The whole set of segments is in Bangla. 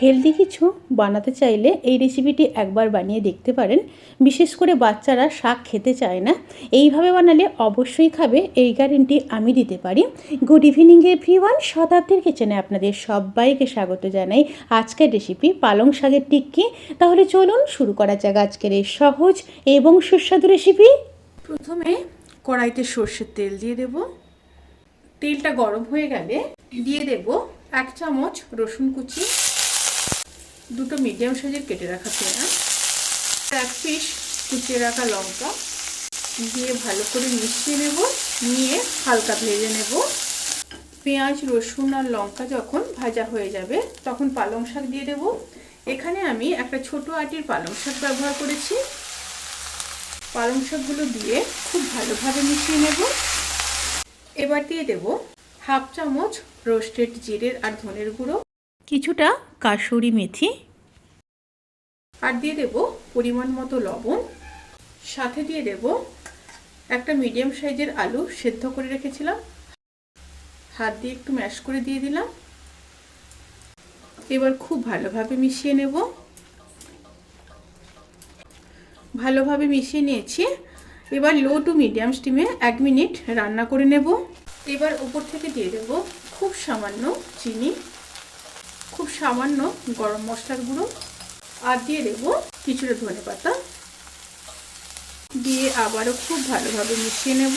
হেলদি কিছু বানাতে চাইলে এই রেসিপিটি একবার বানিয়ে দেখতে পারেন। বিশেষ করে বাচ্চারা শাক খেতে চায় না। এইভাবে বানালে অবশ্যই খাবে, এই গ্যারেন্টি আমি দিতে পারি। গুড ইভিনিং এভরিওয়ান শতাব্দীর কিচেনে আপনাদের সবাইকে স্বাগত জানাই। আজকের রেসিপি পালং শাকের টিক্কি। তাহলে চলুন শুরু করা যাক আজকের এই সহজ এবং সুস্বাদু রেসিপি প্রথমে কড়াইতে সর্ষের তেল দিয়ে দেব। তেলটা গরম হয়ে গেলে দিয়ে দেব এক চামচ রসুন কুচি দুটো মিডিয়াম সাইজের কেটে রাখা পেঁয়াজ এক পিস কুচিয়ে রাখা লঙ্কা দিয়ে ভালো করে মিশিয়ে নেব, নিয়ে হালকা ভেজে নেব। পেঁয়াজ, রসুন আর লঙ্কা যখন ভাজা হয়ে যাবে, তখন পালং শাক দিয়ে দেব। এখানে আমি একটা ছোট আটির পালং শাক ব্যবহার করেছি। পালং শাকগুলো দিয়ে খুব ভালোভাবে মিশিয়ে নেব। এবার দিয়ে দেব হাফ চামচ রোস্টেড জিরের আর ধনের গুঁড়ো। কিছুটা কাসুরি মেথি। আর দিয়ে দেব পরিমাণ মতো লবণ। সাথে দিয়ে দেব একটা মিডিয়াম সাইজের আলু সেদ্ধ করে রেখেছিলাম। হাত দিয়ে একটু ম্যাশ করে দিয়ে দিলাম। এবার খুব ভালোভাবে মিশিয়ে নেব। ভালোভাবে মিশিয়ে নিয়েছি। এবার লো টু মিডিয়াম স্টিমে এক মিনিট রান্না করে নেব। এবার উপর থেকে দিয়ে দেব খুব সামান্য চিনি। খুব সামান্য গরম মশলার গুঁড়ো, আর দিয়ে দেব কিছুটা ধনে পাতা। দিয়ে আবারও খুব ভালোভাবে মিশিয়ে নেব।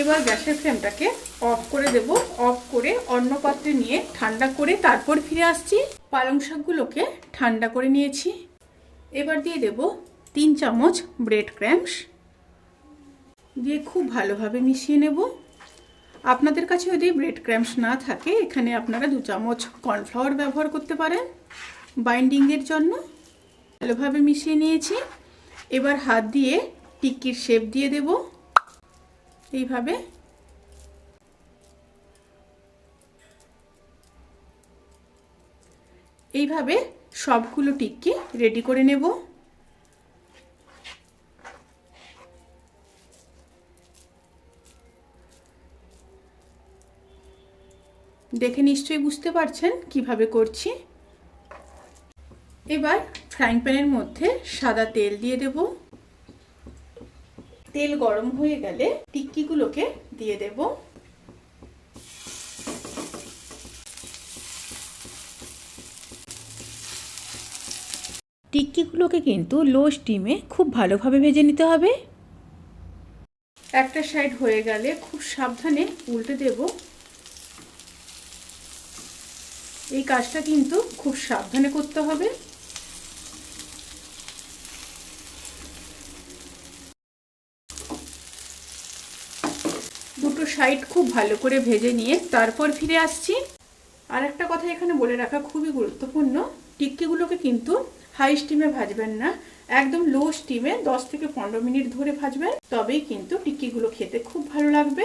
এবার গ্যাসের ফ্লেমটাকে অফ করে দেব। অফ করে অন্য পাত্রে নিয়ে ঠান্ডা করে তারপর ফিরে আসছি। পালং শাকগুলোকে ঠান্ডা করে নিয়েছি। এবার দিয়ে দেব তিন চামচ ব্রেড ক্র্যাম্পস দিয়ে খুব ভালোভাবে মিশিয়ে নেব। আপনাদের কাছে যদি ব্রেড ক্র্যাম্পস না থাকে, এখানে আপনারা দু চামচ কর্নফ্লাওয়ার ব্যবহার করতে পারেন বাইন্ডিংয়ের জন্য। ভালোভাবে মিশিয়ে নিয়েছি। এবার হাত দিয়ে টিক্কির শেপ দিয়ে দেব। এইভাবে। এইভাবে সবগুলো টিক্কি রেডি করে নেব। দেখে নিশ্চয়ই বুঝতে পারছেন কীভাবে করছি। এবার ফ্রাইং প্যানের মধ্যে সাদা তেল দিয়ে দেব। তেল গরম হয়ে গেলে টিক্কিগুলোকে দিয়ে দেব। টিক্কিগুলোকে কিন্তু লো স্টিমে খুব ভালোভাবে ভেজে নিতে হবে। একটা সাইড হয়ে গেলে খুব সাবধানে উল্টে দেব। এই কাজটা কিন্তু খুব সাবধানে করতে হবে। দুটো সাইড খুব ভালো করে ভেজে নিয়ে তারপর ফিরে আসছি। আর একটা কথা এখানে বলে রাখা খুবই গুরুত্বপূর্ণ, টিক্কিগুলোকে কিন্তু হাই স্টিমে ভাজবেন না। একদম লো স্টিমে দশ থেকে পনেরো মিনিট ধরে ভাজবেন, তবেই কিন্তু টিক্কিগুলো খেতে খুব ভালো লাগবে।